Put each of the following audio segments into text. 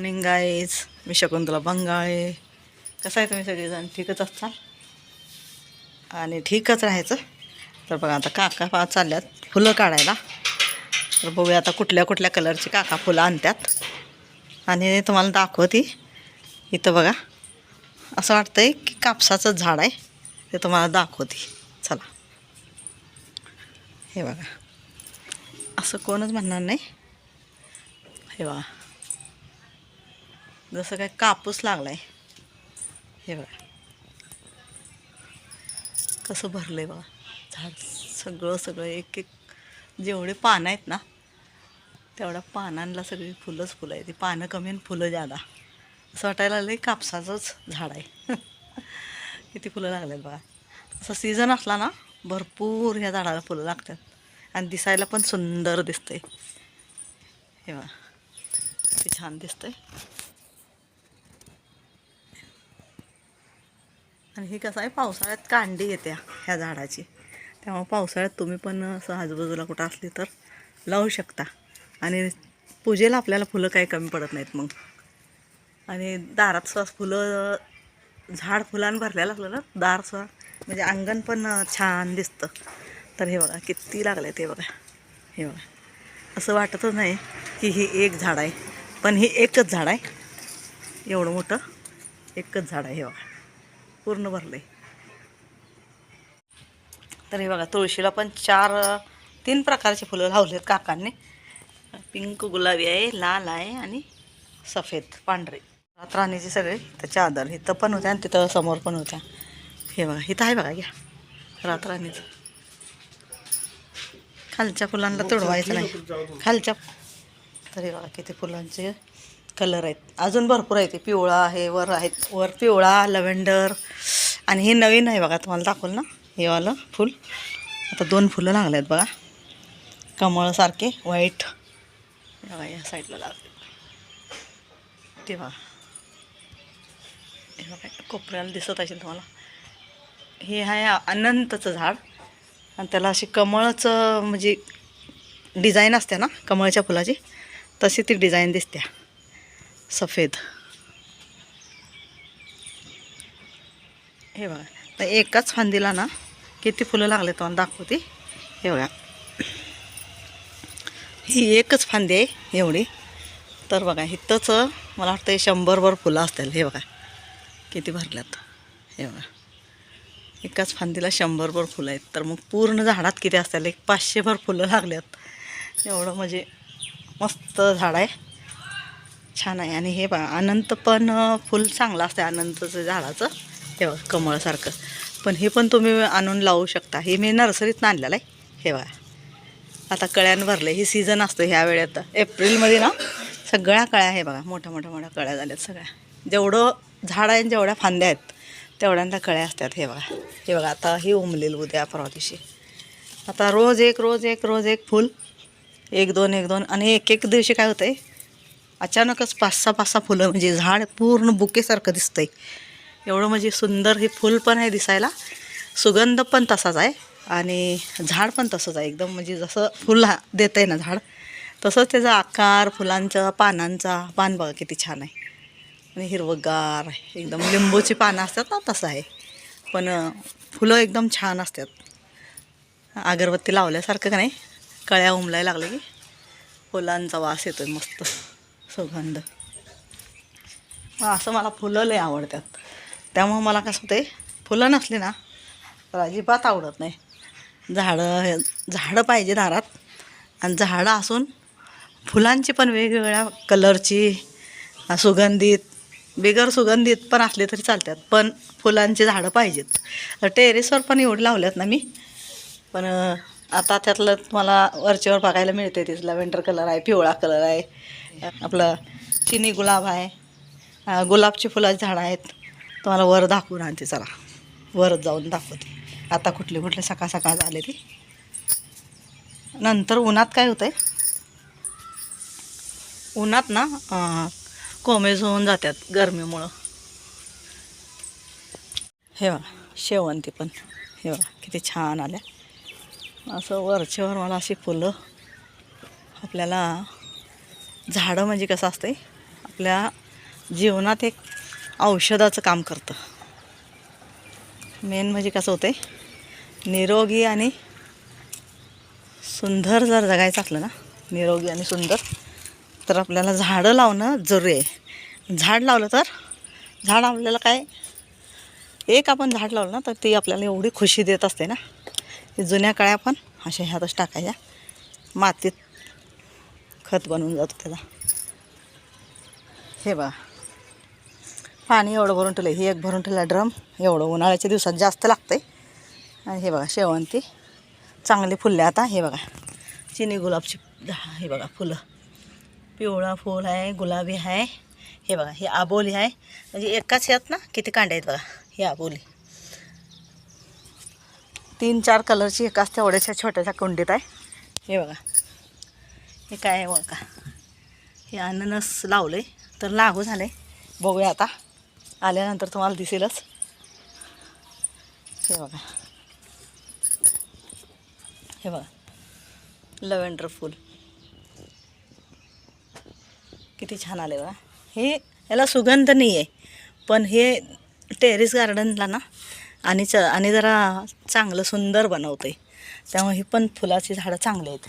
Morning guys मी शकुंतला बंगाळे. कसं आहे तुम्ही सगळेजण? ठीकच असताल आणि ठीकच राहायचं. तर बघा आता काका पा चालल्यात फुलं काढायला. तर बघूया आता कुठल्या कुठल्या कलरची काका फुलं आणतात आणि तुम्हाला दाखवते. इथं बघा. असं वाटतं आहे की कापसाचं झाड आहे. ते तुम्हाला दाखवते. चला. हे बघा. असं कोणच म्हणणार नाही. हे बघा. जसं काय कापूस लागलाय. हे बघा. कसं भरलंय बघा. झाड सगळं सगळं एक एक जेवढे पानं आहेत ना तेवढ्या पानांना सगळी फुलंच फुलं आहे ती पानं कमी आणि फुलं जादा. असं वाटायला लागलं कापसाचंच झाड आहे. किती फुलं लागलेत बघा. असं सीझन असला ना भरपूर ह्या झाडाला फुलं लागतात. आणि दिसायला पण सुंदर दिसतंय. हे बघा. किती छान दिसतंय. आणि हे कसं आहे पावसाळ्यात कांडी येते ह्या झाडाची. त्यामुळे पावसाळ्यात तुम्ही पण असं आजूबाजूला कुठं असली तर लावू शकता. आणि पूजेला आपल्याला फुलं काही कमी पडत नाहीत मग. आणि दारात सुद्धा फुलं झाड फुलांनी भरलेलं असलं ना दार सुद्धा म्हणजे अंगण पण छान दिसतं. तर हे बघा किती लागलं आहे ते बघा. हे बघा. असं वाटतच नाही की ही एक झाड आहे. पण ही एकच झाड आहे. एवढं मोठं एकच झाड आहे हे बघा. पूर्ण भरलं. आहे तर हे बघा तुळशीला पण चार तीन प्रकारचे फुलं लावलेत काकांनी. पिंक गुलाबी आहे लाल आहे आणि सफेद पांढरे. राणीचे सगळे तर चादर इथं पण होत्या आणि तिथं समोर पण होत्या. हे बघा इथं आहे बघा घ्या. रातराणीचं खालच्या फुलांना तुडवायचं नाही. खालच्या तरी बघा किती फुलांचे. कलर आहेत. अजून भरपूर आहे ते पिवळा आहे वर आहेत. वर पिवळा लव्हेंडर आणि हे नवीन आहे बघा तुम्हाला दाखवलं ना? हे वालं फुल. आता दोन फुलं लागले आहेत बघा कमळसारखे व्हाईट बघा या साईडला लागले. ते बघा. हे बघा कोपऱ्याला दिसत असेल तुम्हाला. हे आहे अनंतचं झाड. आणि त्याला अशी कमळचं म्हणजे डिझाईन असते ना? कमळच्या फुलाची. तशी ती डिझाईन दिसते. सफेद. हे बघा. तर एकाच फांदीला ना किती फुलं लागले तुम्हाला दाखवते. हे बघा. ही एकच फांदी आहे एवढी. तर बघा इथंच मला वाटतं शंभरभर फुलं असतील. हे बघा. किती भरल्यात. हे बघा. एकाच फांदीला शंभरभर फुलं आहेत. तर मग पूर्ण झाडात किती असतील? एक पाचशेभर फुलं लागल्यात. एवढं म्हणजे मस्त झाड आहे. छान आहे. आणि हे बघा अनंत पण फुल चांगलं असतं अनंतचं झाडाचं. तेव्हा कमळसारखं. पण हे पण तुम्ही आणून लावू शकता. हे मी नर्सरीत आणलेलं आहे. हे बघा. आता कळ्यानं भरले हे सीझन असतं ह्या वेळेत. एप्रिलमध्ये ना सगळ्या कळ्या आहे बघा मोठ्या मोठ्या मोठ्या कळ्या झाल्यात सगळ्या. जेवढं झाड आहे आणि जेवढ्या फांद्या आहेत तेवढ्यांना कळ्या असतात. हे बघा. हे बघा आता ही उमलेल उद्या परवा दिवशी. आता रोज एक रोज एक रोज एक फुल. एक दोन एक दोन. आणि एक एक दिवशी काय होतं आहे अचानकच पाच सहा पाच सहा फुलं म्हणजे झाड पूर्ण बुकेसारखं दिसतंय. एवढं म्हणजे सुंदर हे फुल पण आहे दिसायला. सुगंध पण तसाच आहे आणि झाड पण तसंच आहे. एकदम म्हणजे जसं फुल हा देतं आहे ना झाड तसंच त्याचा आकार फुलांचा पानांचा पान बघा किती छान आहे. आणि हिरवंगार एकदम लिंबूची पानं असतात ना तसं आहे. पण फुलं एकदम छान असतात. अगरबत्ती लावल्यासारखं का नाही कळ्या उमलायला लागले की फुलांचा वास येतो मस्त. सुगंध. असं मला फुलं लय आवडतात. त्यामुळं मला कसं ते फुलं नसली ना तर अजिबात आवडत नाही. झाडं हे झाडं पाहिजे दारात. आणि झाडं असून फुलांची पण वेगवेगळ्या कलरची सुगंधित बिगर सुगंधित पण असले तरी चालतात. पण फुलांची झाडं पाहिजेत. तर टेरेसवर पण एवढी लावल्यात ना मी. पण आता त्यातलं तुम्हाला वरच्यावर बघायला मिळते तेच वेंटर कलर आहे पिवळा कलर आहे आपलं चिनी गुलाब आहे. गुलाबची फुलाची झाडं आहेत. तुम्हाला वर दाखवून आणते चला. वर जाऊन दाखवते. आता कुठले कुठले सकाळ सकाळ झाले ते. नंतर उन्हात काय होतं आहे उन्हात ना कोमेज होऊन जातात गरमीमुळं. हे बघा शेवंती पण. हे बघा किती छान आल्या. असं वरच्यावर मला अशी फुलं आपल्याला झाडं म्हणजे कसं असते आपल्या जीवनात एक औषधाचं काम करतं. मेन म्हणजे कसं होतं निरोगी आणि सुंदर जर जगायचं असलं ना निरोगी आणि सुंदर तर आपल्याला झाडं लावणं जरुरी आहे. झाड लावलं तर झाड आपल्याला काय एक आपण झाड लावलं ना तर ती आपल्याला एवढी खुशी देत असते ना की जुन्या काळ्या पण अशा ह्यातच टाकायच्या मातीत खत बनवून जातो त्याला. हे बघा. पाणी एवढं भरून ठेवलं ही एक भरून ठेवला ड्रम. एवढं उन्हाळ्याच्या दिवसात जास्त लागतं आहे आणि हे बघा शेवंती. चांगली फुलले आता. हे बघा. चिनी गुलाबची हे बघा फुलं. पिवळा फूल आहे गुलाबी आहे. हे बघा ही आबोली आहे. म्हणजे एकाच ह्यात ना किती कांड्या आहेत बघा? ही आबोली. तीन चार कलरची एकाच तेवढ्याच्या छोट्याशा कुंडीत आहे. हे बघा. हे काय आहे बघा. हे अननस लावले तर लागू झाले बघूया आता. आल्यानंतर तुम्हाला दिसेलच. हे बघा. हे बघा. लव्हेंडर फूल. किती छान आले बघा. हे याला सुगंध नाही आहे पण हे टेरेस गार्डनला ना आणि च आणि जरा चांगलं सुंदर बनवतं आहे त्यामुळे ही पण फुलाची झाडं चांगली आहेत.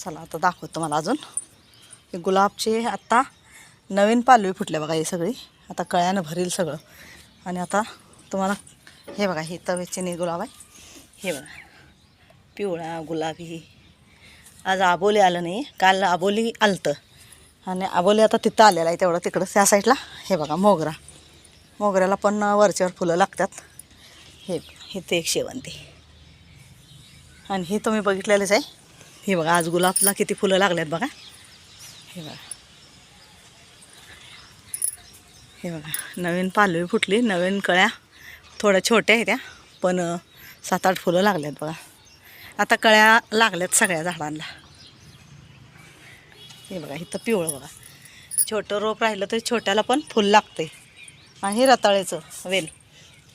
चला आता दाखवतो मला अजून. हे गुलाबचे आत्ता नवीन पालवी फुटले बघा हे सगळी. आता कळ्यानं भरील सगळं. आणि आता तुम्हाला हे बघा हे तवेचे गुलाब आहे. हे बघा पिवळा गुलाबी. आज आबोली आलं नाही काल आबोली आलतं. आणि आबोली आता तिथं आलेलं आहे तेवढं तिकडं त्या साईडला. हे बघा मोगरा. मोगऱ्याला पण वरच्यावर फुलं लागतात. हे हे ते एक शेवंती. आणि हे तुम्ही बघितलेलेच आहे. हे बघा आज गुलाबला किती फुलं लागल्यात बघा. हे बघा. हे बघा नवीन पालवी फुटली नवीन कळ्या थोड्या छोट्या आहेत त्या पण सात आठ फुलं लागल्यात बघा. आता कळ्या लागल्यात सगळ्या झाडांना. हे बघा इथं पिवळं बघा. छोटं रोप राहिलं तरी छोट्याला पण फुल लागते आणि हे रताळ्याचं वेल.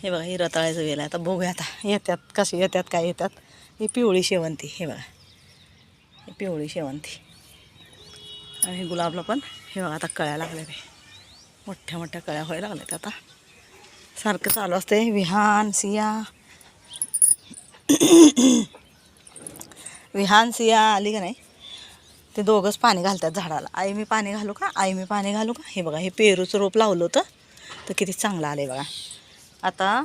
हे बघा हे रताळ्याचं वेल आहे. आता बघूया आता येतात कसे येतात काय येतात ही पिवळी शेवंती हे बघा. पिवळी शेवंती. आणि हे गुलाबला पण हे बघा आता कळ्या लागल्या ते मोठ्या मोठ्या कळ्या व्हायला लागल्यात आता. सारखं चालू असते विहान सिया. विहान सिया आली का नाही? ते दोघंच पाणी घालतात झाडाला. आई मी पाणी घालू का? आई मी पाणी घालू का? हे बघा हे पेरूचं रोप लावलं होतं. तर किती चांगलं आलं आहे बघा. आता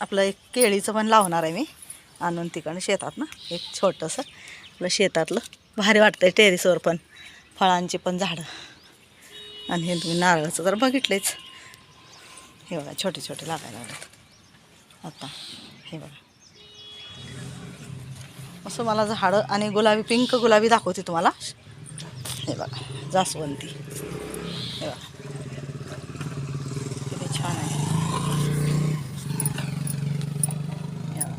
आपलं एक केळीचं पण लावणार आहे मी. आणून तिकडं शेतात ना एक छोटंसं. आपलं शेतातलं. भारी वाटतं टेरिसवर पण. फळांची पण झाडं. आणि हे तुम्ही नारळाचं तर बघितलेच हे बघा छोटे छोटे लागायला लागलेत. आता हे बघा. असं मला झाडं आणि गुलाबी पिंक गुलाबी दाखवते तुम्हाला. हे बघा जास्वंती हे बघा किती छान आहे हे बघा.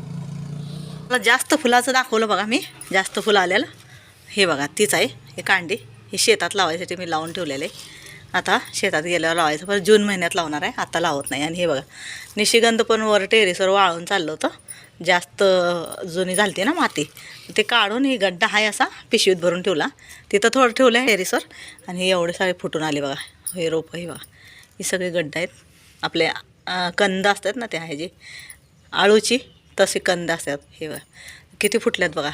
मला जास्त फुलाचं दाखवलं बघा मी. जास्त फुलं आलेलं. हे बघा तीच आहे. हे कांडी हे शेतात लावायसाठी मी लावून ठेवलेलं. आहे आता शेतात गेल्यावर लावायचं. पण जून महिन्यात लावणार आहे. आता लावत नाही. आणि हे बघा निशिगंध पण वर टेरेसवर वाळून चाललं होतं. जास्त जुनी झालती ना माती. ते काढून ही गड्डा आहे असा पिशवीत भरून ठेवला. तिथं थोडं ठेवलं आहे टेरेसवर. आणि हे एवढे सारे फुटून आले बघा. हे रोपं हे बघा. ही सगळे गड्डा आहेत. आपले कंद असतात ना ते आहे जे आळूची. तसे कंद असतात. हे किती फुटल्यात बघा.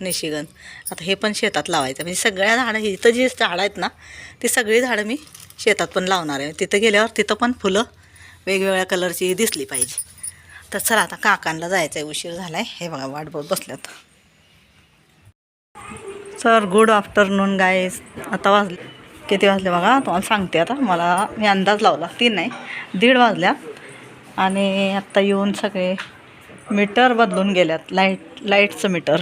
निशिगंध. आता हे पण शेतात लावायचं. म्हणजे सगळ्या झाडं इथं जी झाडं आहेत ना ती सगळी झाडं मी शेतात पण लावणार आहे. तिथं गेल्यावर तिथं पण फुलं वेगवेगळ्या कलरची दिसली पाहिजे. तर चला आता काकांना जायचं आहे उशीर झाला आहे हे बघा वाट बघत बसल्यात. सर गुड आफ्टरनून गाईज आता वाजले. किती वाजले बघा? तुम्हाला सांगते आता. मला मी अंदाज लावला. तीन नाही. दीड वाजल्या. आणि आत्ता येऊन सगळे मीटर बदलून गेल्यात. लाइट लाईटचं मीटर.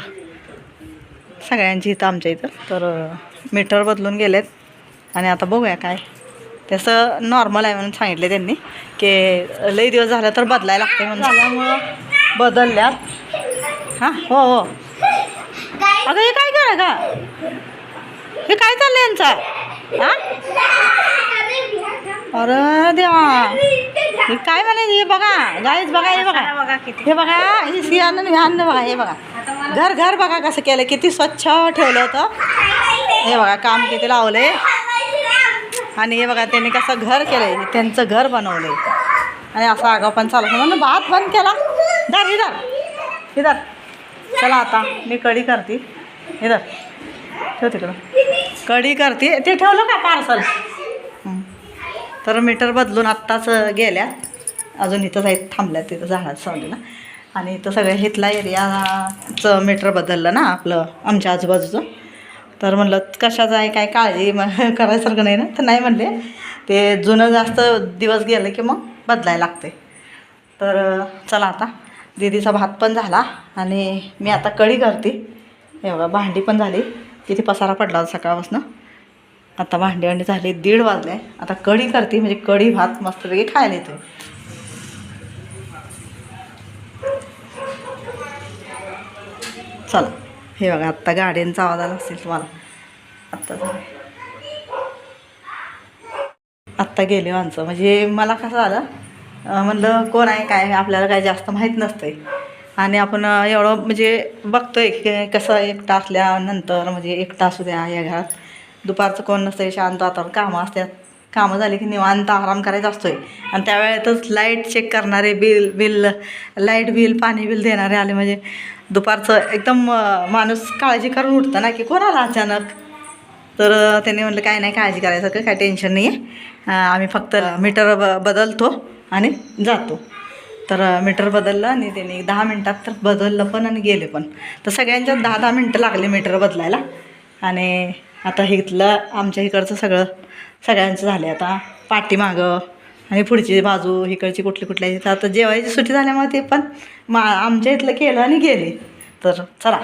सगळ्यांची इथं आमच्या इथं. तर मीटर बदलून गेलेत. आणि आता बघूया काय. तसं नॉर्मल आहे म्हणून सांगितले त्यांनी की लई दिवस झालं तर बदलायला लागते म्हणून. झाल्यामुळं बदलल्यात. हां हो हो. अगं हे काय करा का हे काय चाललंय यांचं? हां? अरे देवा. काय म्हणायचं हे बघा? गाईच बघा हे बघा. हे बघा हे सियानं विहान बघा हे बघा. घर घर बघा कसं केलं किती स्वच्छ ठेवलं होतं. हे बघा काम किती लावले. आणि हे बघा त्यांनी कसं घर केलं त्यांचं घर बनवलं आणि असं आगाव पण चालू म्हणून भात बंद केला. धर इधर. इधर. चला आता मी कढी करते. इधर. ठेव तिकडं. कढी करते. ते ठेवलं का पार्सल? तर मीटर बदलून आत्ताच गेल्या. अजून इथं आहेत थांबल्या तिथं झाडात सावलीला. आणि इथं सगळं हिथला एरियाचं मीटर बदललं ना आपलं आमच्या आजूबाजूचं. तर म्हणलं कशाचं आहे काय काळजी म करायसारखं नाही ना? तर नाही म्हणले. ते जुनं जास्त दिवस गेलं की मग बदलायला लागते तर चला आता. दीदीचा भात पण झाला आणि मी आता कढी करते. एवढं भांडी पण झाली. किती पसारा पडला होता सकाळपासून. आता भांडी भांडी झाले दीड वाजले. आता कढी करते म्हणजे कढी भात मस्तपैकी खायला येतो चला हे बघा आत्ता गाड्यांचा आवाज आला असेल तुम्हाला. आत्ता झालं आत्ता गेले माणसं. म्हणजे मला कसं झालं म्हणलं कोण आहे काय आपल्याला काय जास्त माहीत नसतंय. आणि आपण एवढं म्हणजे बघतोय की कसं एकटा असल्यानंतर म्हणजे एकटा असू द्या या घरात. दुपारचं कोण नसतं शांत वातावरण. कामं असतात. कामं झाली की निवांत आराम करायचा असतोय. आणि त्यावेळेतच लाइट चेक करणारे बिल बिल लाइट बिल पाणी बिल देणारे आले. म्हणजे दुपारचं एकदम माणूस काळजी करून उठतं ना की कोण आला अचानक? तर त्यांनी म्हटलं काय नाही काळजी करायचं काय टेन्शन नाही आहे आम्ही फक्त मीटर ब बदलतो आणि जातो. तर मीटर बदललं आणि त्यांनी दहा मिनटात तर बदललं पण आणि गेले पण. तर सगळ्यांच्यात दहा दहा मिनटं लागले मीटर बदलायला. आणि आता इथलं आमच्या इकडचं सगळं सगळ्यांचं झालं आता. पाठीमागं आणि पुढची बाजू इकडची कुठली कुठली. आहे तर आता जेवायची सुट्टी झाल्यामुळे ते पण मा आमच्या इथलं केलं आणि गेले. तर चला.